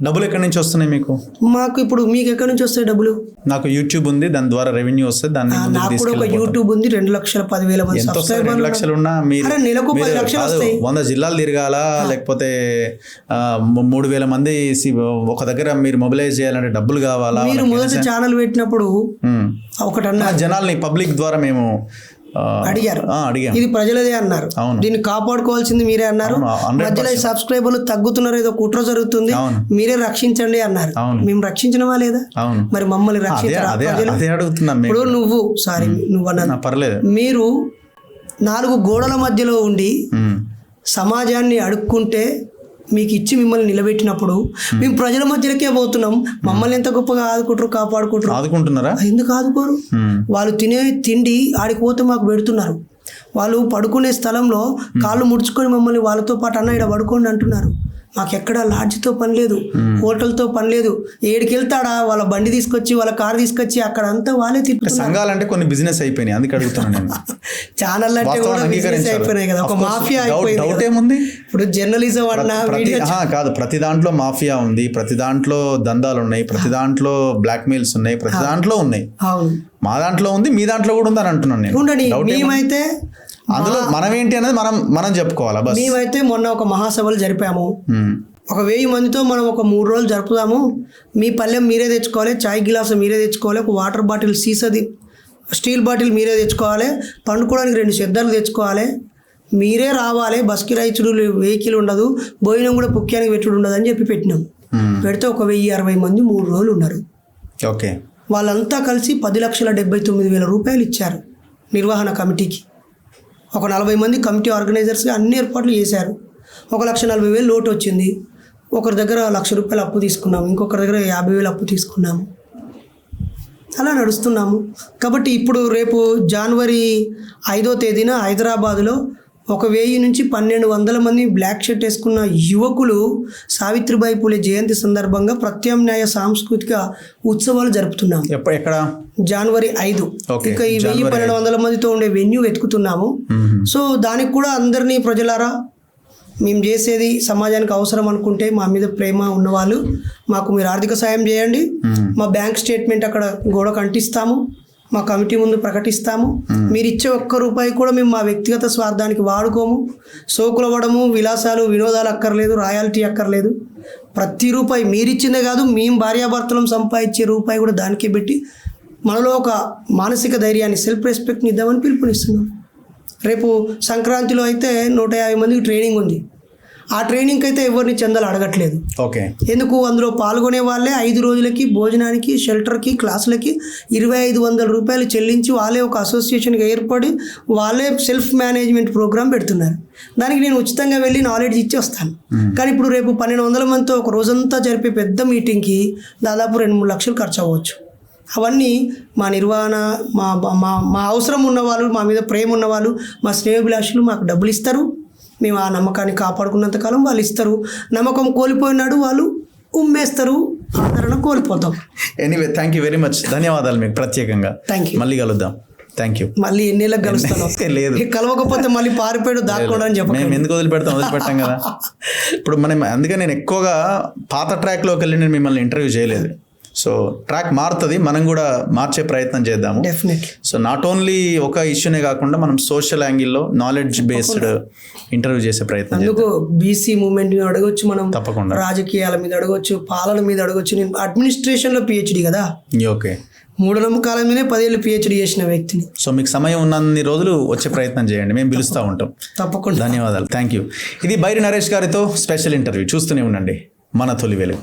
డబ్బులు ఎక్కడి నుంచి వస్తున్నాయి మీకు? మాకు ఇప్పుడు మీకు ఎక్కడి నుంచి వస్తాయి డబ్బులు? నాకు యూట్యూబ్ ఉంది దాని ద్వారా రెవెన్యూ వస్తుంది దాన్ని నాకు కూడా ఒక. యూట్యూబ్ ఉంది రెండు లక్షల పదివేల మంది ఎంత వస్తాయి? సబ్స్క్రైబర్లు రెండు లక్షలు ఉన్నా మీరు నెలకు పది లక్షలు వస్తాయి. వంద జిల్లాలు తిరగాల లేకపోతే మూడు వేల మంది ఒక దగ్గర మీరు మొబిలైజ్ చేయాలంటే డబ్బులు కావాలా? మీరు మొదటి ఛానల్ పెట్టినప్పుడు ఉమ్. ఒకటి ఆ అన్నారు జనాల్ని పబ్లిక్ ద్వారా మేము అడిగారు. ఇది ప్రజలదే అన్నారు. దీన్ని కాపాడుకోవాల్సింది మీరే అన్నారు. అవును, 100% మధ్యలో సబ్స్క్రైబర్లు తగ్గుతున్నారు ఏదో కుట్ర జరుగుతుంది. మీరే రక్షించండి అన్నారు. మేము రక్షించమా లేదా? మరి మమ్మల్ని రక్షించరా ఇప్పుడు నువ్వు సారీ నువ్వు పర్లేదు. మీరు నాలుగు గోడల మధ్యలో ఉండి. సమాజాన్ని అడుక్కుంటే మీకు ఇచ్చి మిమ్మల్ని నిలబెట్టినప్పుడు మేము. ప్రజల మధ్యలోకే పోతున్నాం. మమ్మల్ని ఎంత గొప్పగా ఆదుకుంటారు కాపాడుకుంటారు. ఆదుకుంటున్నారా? ఎందుకు ఆదుకోరు. వాళ్ళు తినే తిండి ఆడికి పోతే మాకు పెడుతున్నారు. వాళ్ళు పడుకునే స్థలంలో కాళ్ళు ముడుచుకొని మమ్మల్ని వాళ్ళతో పాటు అన్న ఇక్కడ పడుకోండి అంటున్నారు. మాకు ఎక్కడ లాడ్జ్తో పని లేదు హోటల్తో పని లేదు. ఏడికి వెళ్తాడా వాళ్ళ బండి తీసుకొచ్చి వాళ్ళ కారు తీసుకొచ్చి అక్కడ అంతా వాళ్ళే తిప్పుతున్నారు. సంఘాలంటే కొన్ని బిజినెస్ అయిపోయినాయి అందుకే అడుగుతున్నాను నేను. ఛానల్ అంటే కూడా బిజినెస్. అయిపోయినాయి కదా ఒక మాఫియా అయిపోయింది కదా. ఏముంది? ఇప్పుడు జర్నలిజం అన్నా కాదు ప్రతి దాంట్లో మాఫియా ఉంది ప్రతి దాంట్లో దందాలు ఉన్నాయి ప్రతి దాంట్లో బ్లాక్ మెయిల్స్ ఉన్నాయి ప్రతి దాంట్లో ఉన్నాయి. మా దాంట్లో ఉంది మీ దాంట్లో కూడా ఉంది అని అంటున్నాను నేను. ఉండని? మేమైతే అందులో మనం ఏంటి అనేది మనం మనం చెప్పుకోవాలా బస్? మేమైతే మొన్న ఒక మహాసభలు జరిపాము. ఒక వెయ్యి మందితో మనం ఒక మూడు రోజులు జరుపుదాము. మీ పల్లెం మీరే తెచ్చుకోవాలి చాయ్ గిలాసు మీరే తెచ్చుకోవాలి ఒక వాటర్ బాటిల్ సీసది స్టీల్ బాటిల్ మీరే తెచ్చుకోవాలి పండుకోవడానికి రెండు చెద్దర్లు తెచ్చుకోవాలి. మీరే రావాలి బస్ కిరాయిచుడు వెహికల్ ఉండదు భోజనం కూడా పుక్యానికి పెట్టుడు ఉండదు అని చెప్పి పెట్టినాం. పెడితే ఒక వెయ్యి అరవై మంది మూడు రోజులు ఉన్నారు. ఓకే. వాళ్ళంతా కలిసి పది లక్షల డెబ్బై తొమ్మిది వేల రూపాయలు ఇచ్చారు నిర్వహణ కమిటీకి. ఒక నలభై మంది కమిటీ ఆర్గనైజర్స్గా అన్ని ఏర్పాట్లు చేశారు. ఒక లక్ష నలభై వేలు లోటు వచ్చింది. ఒకరి దగ్గర లక్ష రూపాయలు అప్పు తీసుకున్నాము. ఇంకొకరి దగ్గర యాభై వేలు అప్పు తీసుకున్నాము. అలా నడుస్తున్నాము. కాబట్టి ఇప్పుడు రేపు జనవరి ఐదో తేదీన హైదరాబాదులో ఒక వెయ్యి నుంచి పన్నెండు వందల మంది బ్లాక్ షర్ట్ వేసుకున్న యువకులు సావిత్రిబాయి పూలే జయంతి సందర్భంగా ప్రత్యామ్నాయ సాంస్కృతిక ఉత్సవాలు జరుపుతున్నాము ఎప్పుడు ఎక్కడ? జనవరి ఐదు. ఇక ఈ వెయ్యి పన్నెండు వందల మందితో ఉండే వెన్యూ వెతుకుతున్నాము. సో దానికి కూడా అందరినీ ప్రజలారా మేము చేసేది సమాజానికి అవసరం అనుకుంటే మా మీద ప్రేమ ఉన్నవాళ్ళు మాకు మీరు ఆర్థిక సాయం చేయండి. మా బ్యాంక్ స్టేట్మెంట్ అక్కడ గోడకు అంటిస్తాము. మా కమిటీ ముందు ప్రకటిస్తాము. మీరు ఇచ్చే ఒక్క రూపాయి కూడా మేము మా వ్యక్తిగత స్వార్థానికి వాడుకోము. సోకులవ్వడము విలాసాలు వినోదాలు అక్కర్లేదు రాయాలిటీ అక్కర్లేదు. ప్రతి రూపాయి మీరిచ్చిందే కాదు మేము భార్యాభర్తలం సంపాదించే రూపాయి కూడా దానికే పెట్టి మనలో ఒక మానసిక ధైర్యాన్ని సెల్ఫ్ రెస్పెక్ట్ని ఇద్దామని పిలుపునిస్తున్నాం. రేపు సంక్రాంతిలో అయితే నూట యాభై మందికి ట్రైనింగ్ ఉంది. ఆ ట్రైనింగ్కి అయితే ఎవరిని చందాలు అడగట్లేదు. ఓకే. ఎందుకు? అందులో పాల్గొనే వాళ్ళే ఐదు రోజులకి భోజనానికి షెల్టర్కి క్లాసులకి ఇరవై ఐదు వందల రూపాయలు చెల్లించి వాళ్ళే ఒక అసోసియేషన్గా ఏర్పడి వాళ్ళే సెల్ఫ్ మేనేజ్మెంట్ ప్రోగ్రామ్ పెడుతున్నారు. దానికి నేను ఉచితంగా వెళ్ళి నాలెడ్జ్ ఇచ్చి వస్తాను కానీ ఇప్పుడు రేపు పన్నెండు వందల మందితో ఒక రోజంతా జరిపే పెద్ద మీటింగ్కి దాదాపు రెండు మూడు లక్షలు ఖర్చు అవ్వచ్చు. అవన్నీ మా నిర్వహణ మా మా మా అవసరం ఉన్నవాళ్ళు మా మీద ప్రేమ ఉన్నవాళ్ళు మా స్నేహభిలాషులు మాకు డబ్బులు ఇస్తారు. మేము ఆ నమ్మకాన్ని కాపాడుకున్నంత కాలం వాళ్ళు ఇస్తారు. నమ్మకం కోల్పోయినాడు వాళ్ళు ఉమ్మేస్తారు. ఆదరణ కోల్పోతాం. Anyway thank you very much ధన్యవాదాలు మీకు ప్రత్యేకంగా. థ్యాంక్ యూ మళ్ళీ కలుద్దాం. థ్యాంక్ యూ మళ్ళీ ఎన్నేళ్ళకి కలుస్తాను. లేదు. కలవకపోతే మళ్ళీ పారిపోయాడు దాక్కోవడం మేము చెప్పండి ఎందుకు వదిలిపెడతాం? వదిలిపెట్టాం కదా. ఇప్పుడు మనం అందుకే నేను ఎక్కువగా పాత ట్రాక్లోకి వెళ్ళి నేను మిమ్మల్ని ఇంటర్వ్యూ చేయలేదు. సో ట్రాక్ మారుతుంది. మనం కూడా మార్చే ప్రయత్నం చేద్దాము. సో నాట్ ఓన్లీ ఒక ఇష్యూనే కాకుండా మనం సోషల్ యాంగిల్లో నాలెడ్జ్ బేస్డ్ ఇంటర్వ్యూ చేసే ప్రయత్నం అందుకు బీసీ మూమెంట్ మీద అడగొచ్చు మనం. తప్పకుండా. రాజకీయాల మీద అడగొచ్చు పాలన మీద అడగొచ్చు. నేను అడ్మినిస్ట్రేషన్లో పిహెచ్డి కదా? ఓకే మూఢనమ్మకాల మీదే పదేళ్ళు పిహెచ్డి చేసిన వ్యక్తిని. సో మీకు సమయం ఉన్నన్ని రోజులు వచ్చే ప్రయత్నం చేయండి. మేము పిలుస్తూ ఉంటాం. తప్పకుండా. ధన్యవాదాలు. థ్యాంక్ యూ ఇది బైరి నరేష్ గారితో స్పెషల్ ఇంటర్వ్యూ చూస్తూనే ఉండండి. మన తొలి వెలుగు